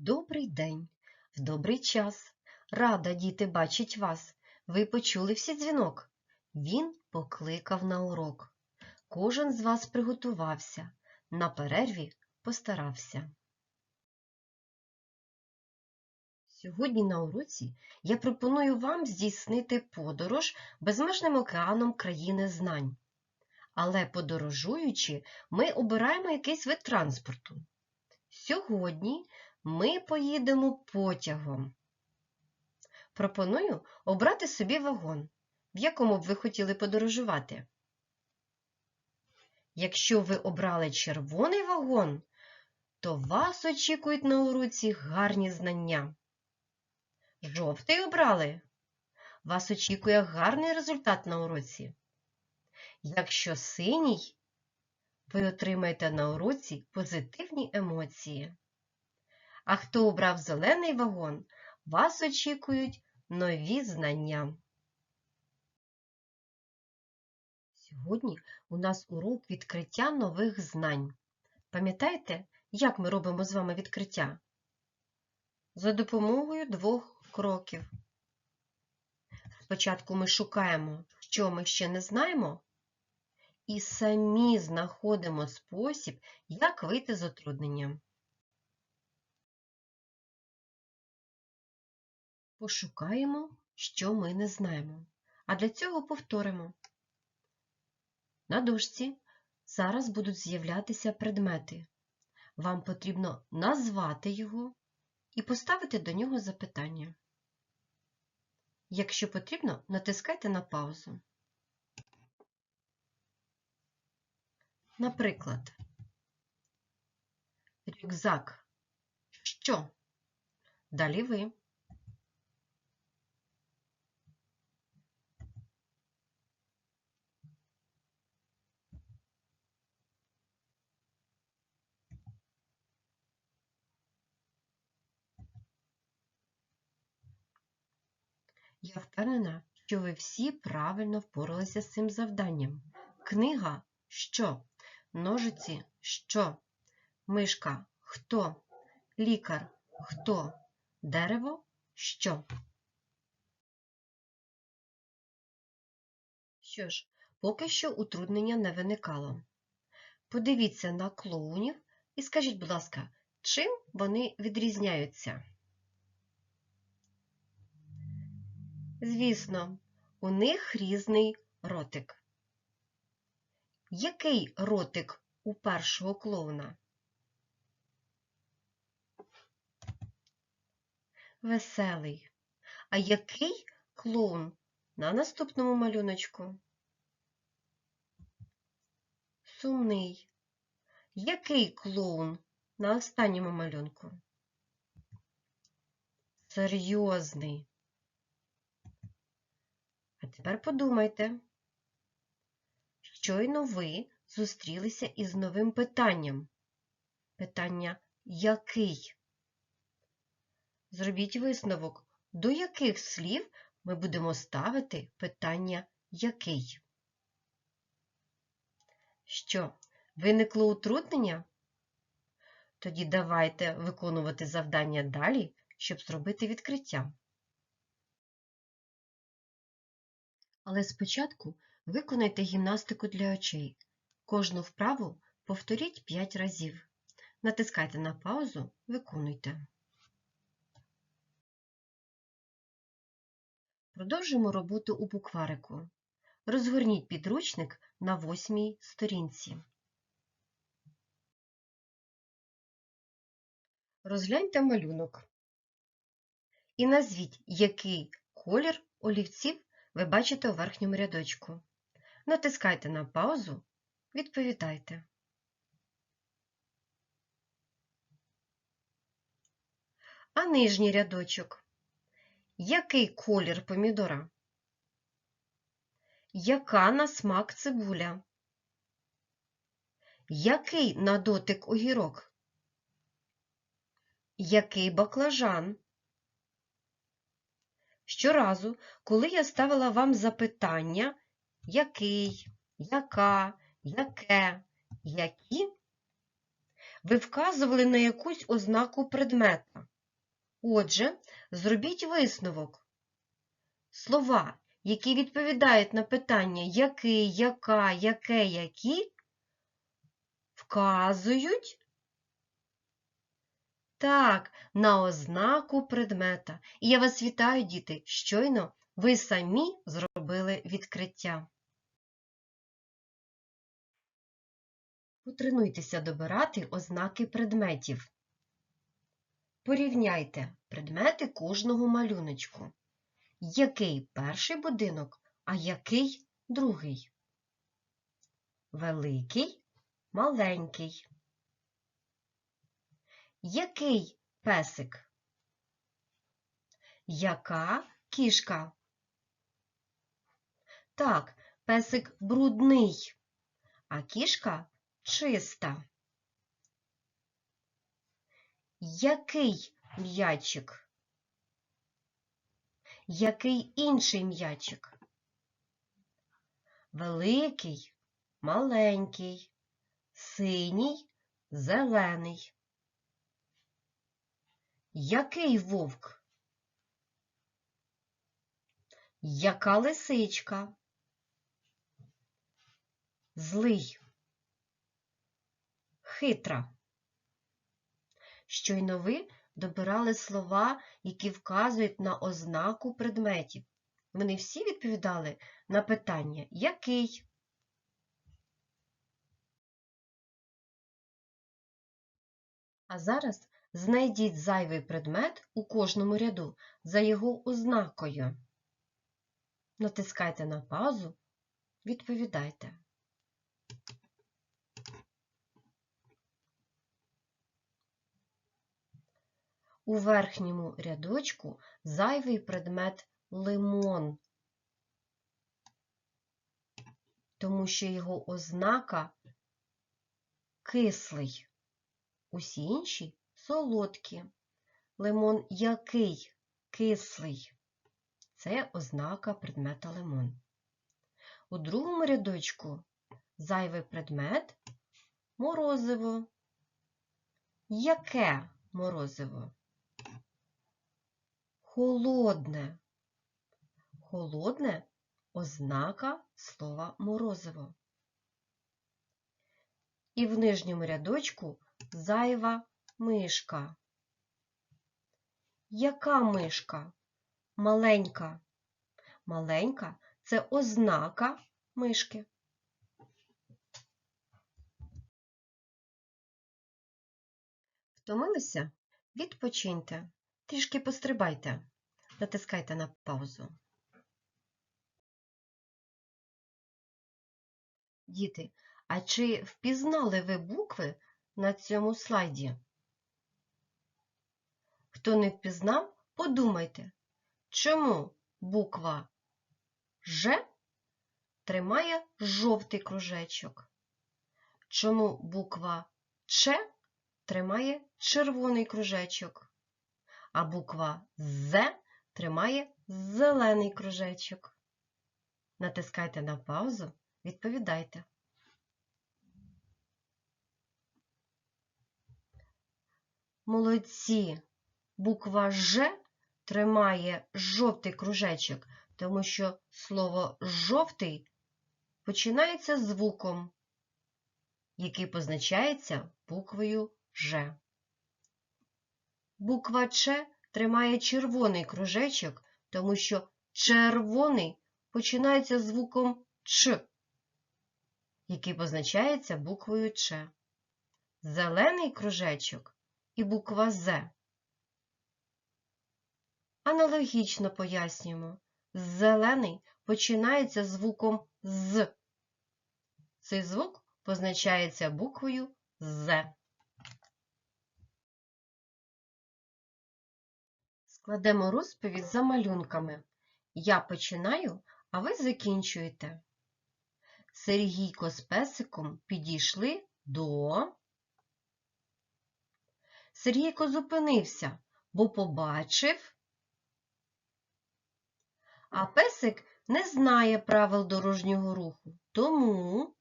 Добрий день, в добрий час. Рада діти бачить вас. Ви почули всі дзвінок? Він покликав на урок. Кожен з вас приготувався, на перерві постарався. Сьогодні на уроці я пропоную вам здійснити подорож безмежним океаном країни знань. Але подорожуючи, ми обираємо якийсь вид транспорту. Сьогодні ми поїдемо потягом. Пропоную обрати собі вагон, в якому б ви хотіли подорожувати. Якщо ви обрали червоний вагон, то вас очікують на уроці гарні знання. Жовтий обрали. Вас очікує гарний результат на уроці. Якщо синій, ви отримаєте на уроці позитивні емоції. А хто обрав зелений вагон, вас очікують нові знання. Сьогодні у нас урок відкриття нових знань. Пам'ятаєте, як ми робимо з вами відкриття? За допомогою двох кроків. Спочатку ми шукаємо, що ми ще не знаємо, і самі знаходимо спосіб, як вийти з отруднення. Пошукаємо, що ми не знаємо. А для цього повторимо. На дошці зараз будуть з'являтися предмети. Вам потрібно назвати його і поставити до нього запитання. Якщо потрібно, натискайте на паузу. Наприклад, рюкзак. Що? Далі ви. Я впевнена, що ви всі правильно впоралися з цим завданням. Книга що? Ножиці що? Мишка хто? Лікар хто? Дерево що? Що ж, поки що утруднення не виникало. Подивіться на клоунів і скажіть, будь ласка, чим вони відрізняються? Звісно, у них різний ротик. Який ротик у першого клоуна? Веселий. А який клоун на наступному малюночку? Сумний. Який клоун на останньому малюнку? Серйозний. Тепер подумайте. Щойно ви зустрілися із новим питанням. Питання який? Зробіть висновок, до яких слів ми будемо ставити питання який? Що, виникло утруднення? Тоді давайте виконувати завдання далі, щоб зробити відкриття. Але спочатку виконайте гімнастику для очей. Кожну вправу повторіть 5 разів. Натискайте на паузу, виконуйте. Продовжуємо роботу у букварику. Розгорніть підручник на восьмій сторінці. Розгляньте малюнок. І назвіть, який колір олівців ви бачите у верхньому рядочку. Натискайте на паузу, відповідайте. А нижній рядочок. Який колір помідора? Яка на смак цибуля? Який на дотик огірок? Який баклажан? Щоразу, коли я ставила вам запитання, який, яка, яке, які, ви вказували на якусь ознаку предмета. Отже, зробіть висновок. Слова, які відповідають на питання який, яка, яке, які, вказують так, на ознаку предмета. І я вас вітаю, діти, щойно ви самі зробили відкриття. Потренуйтеся добирати ознаки предметів. Порівняйте предмети кожного малюночку. Який перший будинок, а який другий? Великий, маленький. Який песик? Яка кішка? Так, песик брудний, а кішка чиста. Який м'ячик? Який інший м'ячик? Великий, маленький, синій, зелений. Який вовк? Яка лисичка? Злий. Хитра. Щойно ви добирали слова, які вказують на ознаку предметів. Вони всі відповідали на питання який? А зараз знайдіть зайвий предмет у кожному ряду за його ознакою. Натискайте на паузу, відповідайте. У верхньому рядочку зайвий предмет лимон, тому що його ознака кислий. Усі інші солодкі. Лимон який? Кислий. Це ознака предмета лимон. У другому рядочку зайвий предмет морозиво. Яке морозиво? Холодне. Холодне ознака слова морозиво. І в нижньому рядочку зайва мишка. Яка мишка? Маленька. Маленька це ознака мишки. Втомилися? Відпочиньте. Трішки пострибайте. Натискайте на паузу. Діти, а чи впізнали ви букви на цьому слайді? Хто не впізнав, подумайте, чому буква Ж тримає жовтий кружечок? Чому буква Ч тримає червоний кружечок, а буква З тримає зелений кружечок? Натискайте на паузу, відповідайте. Молодці! Буква Ж тримає жовтий кружечок, тому що слово жовтий починається звуком, який позначається буквою Ж. Буква Ч тримає червоний кружечок, тому що червоний починається звуком Ч, який позначається буквою Ч. Зелений кружечок і буква З. Аналогічно пояснюємо. Зелений починається звуком з. Цей звук позначається буквою З. Складемо розповідь за малюнками. Я починаю, а ви закінчуєте. Сергійко з песиком підійшли до. Сергійко зупинився, бо побачив. А песик не знає правил дорожнього руху, тому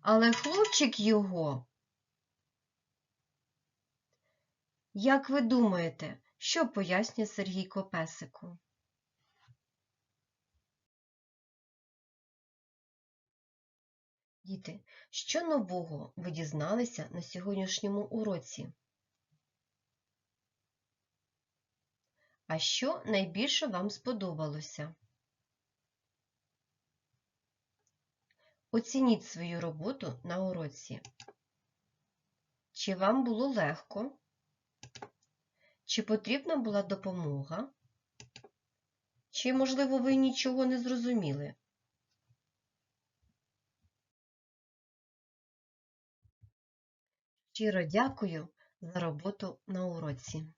але хлопчик його. Як ви думаєте, що пояснює Сергійко песику? Діти, що нового ви дізналися на сьогоднішньому уроці? А що найбільше вам сподобалося? Оцініть свою роботу на уроці. Чи вам було легко? Чи потрібна була допомога? Чи, можливо, ви нічого не зрозуміли? Щиро дякую за роботу на уроці.